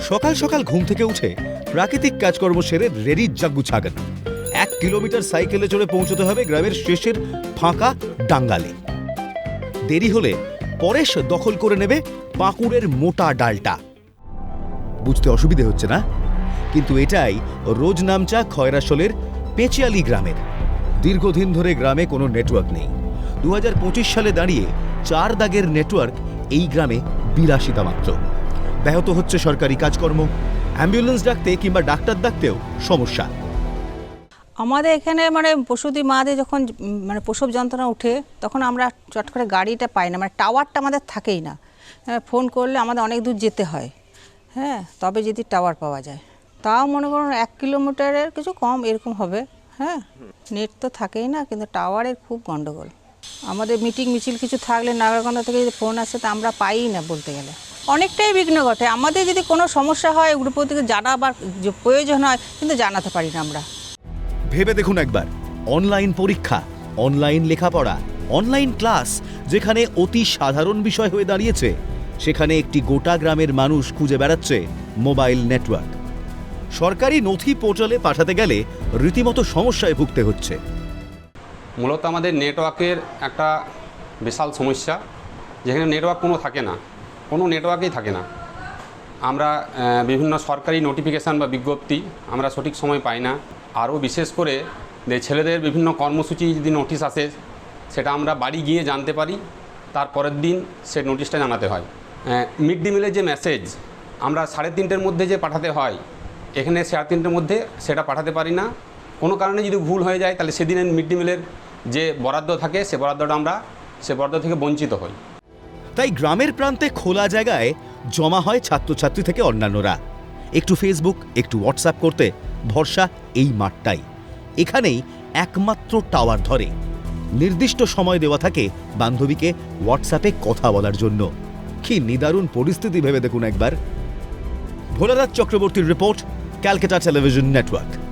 সকাল সকাল ঘুম থেকে উঠে প্রাকৃতিক কাজকর্ম সেরে রেডি জাগ্গু ছাগান এক কিলোমিটার সাইকেলে চড়ে পৌঁছতে হবে গ্রামের শেষের ফাঁকা ডাঙ্গালে। দেরি হলে পরেশ দখল করে নেবে পাঁকুড়ের মোটা ডালটা। বুঝতে অসুবিধে হচ্ছে না? কিন্তু এটাই রোজ নামচা খয়রাসোলের পেচিয়ালি গ্রামের। দীর্ঘদিন ধরে গ্রামে কোনো নেটওয়ার্ক নেই। দু হাজার পঁচিশ সালে দাঁড়িয়ে চার দাগের নেটওয়ার্ক এই গ্রামে বিলাসিতা মাত্র ব্যাহত হচ্ছে সরকারি কাজকর্ম। অ্যাম্বুলেন্স ডাকতে কিংবা ডাক্তার ডাকতেও সমস্যা। আমাদের এখানে মানে প্রসূতি মাদের যখন মানে প্রসব যন্ত্রণা উঠে তখন আমরা চট করে গাড়িটা পাই না মানে টাওয়ারটা আমাদের থাকেই না। হ্যাঁ, ফোন করলে আমাদের অনেক দূর যেতে হয়। হ্যাঁ তবে যদি টাওয়ার পাওয়া যায়। তাও মনে করুন এক কিলোমিটারের কিছু কম এরকম হবে। হ্যাঁ নেট তো থাকেই না কিন্তু টাওয়ারের খুব গন্ডগোল। আমাদের মিটিং মিছিল কিছু থাকলে নাগারগন্ধ থেকে যদি ফোন আসে তা আমরা পাই না বলতে গেলে। অনেকটাই বিঘ্ন ঘটে। আমাদের যদি কোনো সমস্যা হয় গ্রুপ থেকে জানাবার যে প্রয়োজন হয় কিন্তু জানাতে পারি না আমরা। ভেবে দেখুন একবার। অনলাইন পরীক্ষা অনলাইন লেখাপড়া অনলাইন ক্লাস যেখানে অতি সাধারণ বিষয় হয়ে দাঁড়িয়েছে সেখানে একটি গোটা গ্রামের মানুষ খুঁজে বেড়াচ্ছে মোবাইল নেটওয়ার্ক। সরকারি নথি পোর্টালে পাঠাতে গেলে রীতিমতো সমস্যায় ভুগতে হচ্ছে। মূলত আমাদের নেটওয়ার্কের একটা বিশাল সমস্যা যেখানে নেটওয়ার্ক কোনো থাকে না। কোনো নেটওয়ার্কই থাকে না। আমরা বিভিন্ন সরকারি নোটিফিকেশান বা বিজ্ঞপ্তি আমরা সঠিক সময় পাই না। আরও বিশেষ করে যে ছেলেদের বিভিন্ন কর্মসূচি যদি নোটিশ আসে, সেটা আমরা বাড়ি গিয়ে জানতে পারি, তার পরের দিন সে নোটিশটা জানাতে হয়। মিড ডে মিলের যে মেসেজ আমরা সাড়ে তিনটের মধ্যে যে পাঠাতে হয়, এখানে সাড়ে তিনটের মধ্যে সেটা পাঠাতে পারি না। কোনো কারণে যদি ভুল হয়ে যায়, তাহলে সেদিনের মিড ডে মিলের যে বরাদ্দ থাকে, সে বরাদ্দটা আমরা, সে বরাদ্দ থেকে বঞ্চিত হই। তাই গ্রামের প্রান্তে খোলা জায়গায় জমা হয় ছাত্রছাত্রী থেকে অন্যান্যরা। একটু ফেসবুক একটু হোয়াটসঅ্যাপ করতে ভরসা এই মাঠটাই। এখানেই একমাত্র টাওয়ার ধরে। নির্দিষ্ট সময় দেওয়া থাকে বান্ধবীকে হোয়াটসঅ্যাপে কথা বলার জন্য। কি নিদারুণ পরিস্থিতি ভেবে দেখুন একবার। ভোলারাজ চক্রবর্তীর রিপোর্ট, ক্যালকাটা টেলিভিশন নেটওয়ার্ক।